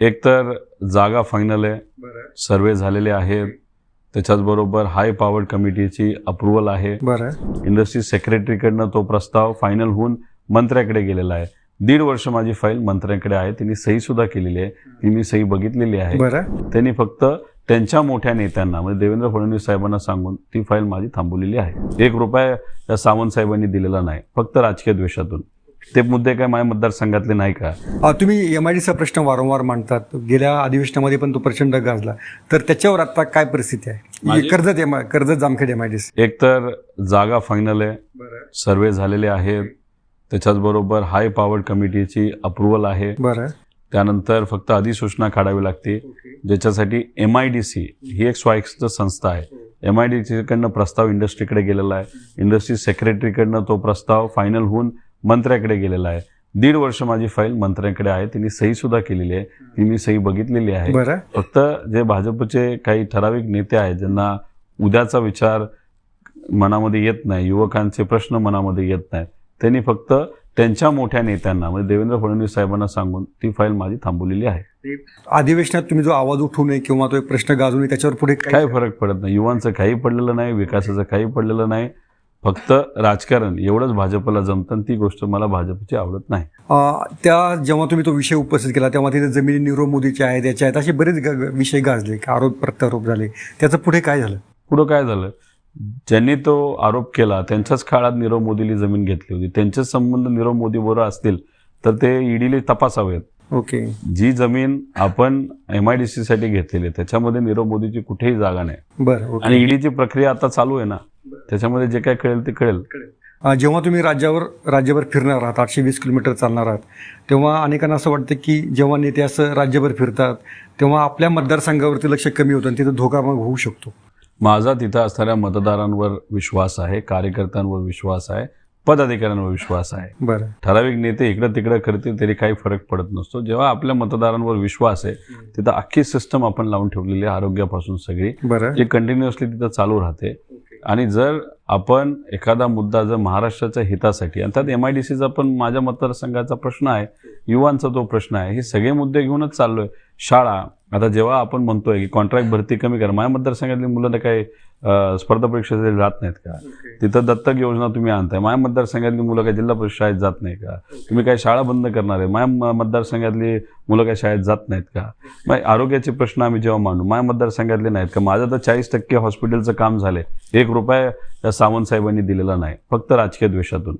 एक तर जागा फायनल आहे. सर्वे झालेले आहेत. त्याच्याच बरोबर हाय पॉवर कमिटीची अप्रुव्हल आहे इंडस्ट्री सेक्रेटरीकडनं तो प्रस्ताव फायनल होऊन मंत्र्याकडे गेलेला आहे. दीड वर्ष माझी फाईल मंत्र्यांकडे आहे. त्यांनी सही सुद्धा केलेली आहे. ती मी सही बघितलेली आहे. त्यांनी फक्त त्यांच्या मोठ्या नेत्यांना म्हणजे देवेंद्र फडणवीस साहेबांना सांगून ती फाईल माझी थांबवलेली आहे. एक रुपया त्या सावंत साहेबांनी दिलेला नाही. फक्त राजकीय द्वेषातून. ते मुद्दे काय माझ्या मतदारसंघातले नाही का? तुम्ही एम आय डीचा प्रश्न वारंवार मांडतात. गेल्या अधिवेशनामध्ये पण तो प्रचंड गाजला. तर त्याच्यावर आता काय परिस्थिती आहे? माझी- Karjat M Karjat Jamkhed M I D एक तर जागा फायनल आहे. सर्वे झालेले आहेत. त्याच्याच बरोबर हाय पॉवर कमिटीची अप्रुव्हल आहे. बरं. त्यानंतर फक्त अधिसूचना काढावी लागते. ज्याच्यासाठी एम आय डी सी ही एक स्वायत्त संस्था आहे. एम आय डी सीकडनं प्रस्ताव इंडस्ट्रीकडे गेलेला आहे. इंडस्ट्री सेक्रेटरीकडनं तो प्रस्ताव फायनल होऊन मंत्र्याकडे गेलेला आहे. दीड वर्ष माझी फाईल मंत्र्यांकडे आहे. त्यांनी सही सुद्धा केलेली आहे. ती मी सही बघितलेली आहे. फक्त जे भाजपचे काही ठराविक नेते आहेत ज्यांना उद्याचा विचार मनामध्ये येत नाही युवकांचे प्रश्न मनामध्ये येत नाही त्यांनी फक्त त्यांच्या मोठ्या नेत्यांना म्हणजे देवेंद्र फडणवीस साहेबांना सांगून ती फाईल माझी थांबवलेली आहे. अधिवेशनात तुम्ही जो आवाज उठवू नये किंवा तो एक प्रश्न गाजू नये त्याच्यावर पुढे काय काही फरक पडत नाही. युवांचं काही पडलेलं नाही विकासाचं काही पडलेलं नाही. फक्त राजकारण एवढंच भाजपला जमतं आणि ती गोष्ट मला भाजपची आवडत नाही. त्या जेव्हा तुम्ही तो विषय उपस्थित केला तेव्हा तिथे जमिनी नीरव मोदीच्या आहेत याच्या आहेत असे बरेच विषय गाजले आरोप प्रत्यारोप झाले. त्याचं पुढे काय झालं? पुढं काय झालं? ज्यांनी तो आरोप केला त्यांच्याच काळात नीरव मोदीली जमीन घेतली होती. त्यांचेच संबंध नीरव मोदी बरोबर असतील तर ते ईडीले तपासावेत. ओके. जी जमीन आपण एम आय डी सी साठी घेतलेली आहे त्याच्यामध्ये नीरव मोदीची कुठेही जागा नाही. बरं आणि ईडीची प्रक्रिया आता चालू आहे ना. त्याच्यामध्ये जे काय कळेल ते कळेल. जेव्हा तुम्ही राज्यावर राज्यभर फिरणार आहात आठशे वीस किलोमीटर चालणार आहात तेव्हा अनेकांना असं वाटतं की जेव्हा नेते असं राज्यभर फिरतात तेव्हा आपल्या मतदारसंघावरती लक्ष कमी होतं आणि तिथं धोका मग होऊ शकतो. माझा तिथं असणाऱ्या मतदारांवर विश्वास आहे कार्यकर्त्यांवर विश्वास आहे पदाधिकाऱ्यांवर विश्वास आहे. बरं. ठराविक नेते इकडं तिकडं करतील तरी काही फरक पडत नसतो. जेव्हा आपल्या मतदारांवर विश्वास आहे तिथं अख्खी सिस्टम आपण लावून ठेवलेली आहे आरोग्यापासून सगळी. बरं. जे कंटिन्युअसली तिथं चालू राहते आणि जर आपण एखादा मुद्दा जर महाराष्ट्राच्या हितासाठी आणि त्यात एम आय डी सीचा पण माझ्या मतदारसंघाचा प्रश्न आहे युवांचा तो प्रश्न आहे हे सगळे मुद्दे घेऊनच चाललोय. शाळा आता जेव्हा आपण म्हणतोय की कॉन्ट्रॅक्ट भरती कमी करा माझ्या मतदारसंघातली मुलं तर काही स्पर्धा परीक्षेसाठी जात नाहीत का? तिथं दत्तक योजना तुम्ही आणताय. माझ्या मतदारसंघातली मुलं काही जिल्हा परिषद शाळेत जात नाही का? तुम्ही काही शाळा बंद करणार आहे. माझ्या मतदारसंघातली मुलं काही शाळेत जात नाहीत का? मग आरोग्याचे प्रश्न आम्ही जेव्हा मांडू माझ्या मतदारसंघातले नाहीत का? माझं तर चाळीस टक्के हॉस्पिटलचं काम झालंय. एक रुपया त्या सावंत साहेबांनी दिलेला नाही. फक्त राजकीय द्वेषातून.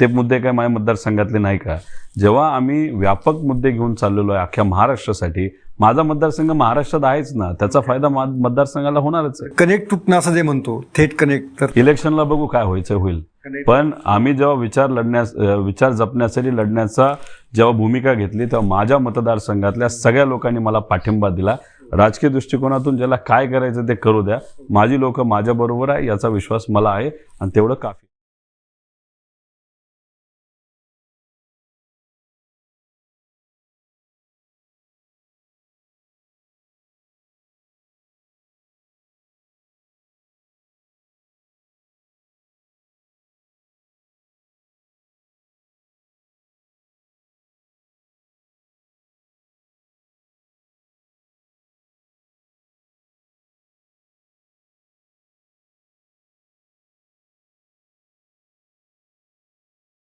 ते मुद्दे काय माझ्या मतदारसंघातले नाही का? जेव्हा आम्ही व्यापक मुद्दे घेऊन चाललेलो आहे अख्ख्या महाराष्ट्रासाठी माझा मतदारसंघ महाराष्ट्रात आहेच ना? त्याचा फायदा मतदारसंघाला होणारच आहे. कनेक्ट तुटणं असं जे म्हणतो थेट कनेक्ट तर इलेक्शनला बघू काय व्हायचं होईल. पण आम्ही जेव्हा विचार लढण्यास विचार जपण्यासाठी लढण्याचा जेव्हा भूमिका घेतली तेव्हा माझ्या मतदारसंघातल्या सगळ्या लोकांनी मला पाठिंबा दिला. राजकीय दृष्टिकोनातून ज्याला काय करायचं ते करू द्या. माझी लोक माझ्याबरोबर आहे याचा विश्वास मला आहे. आणि तेवढं काफी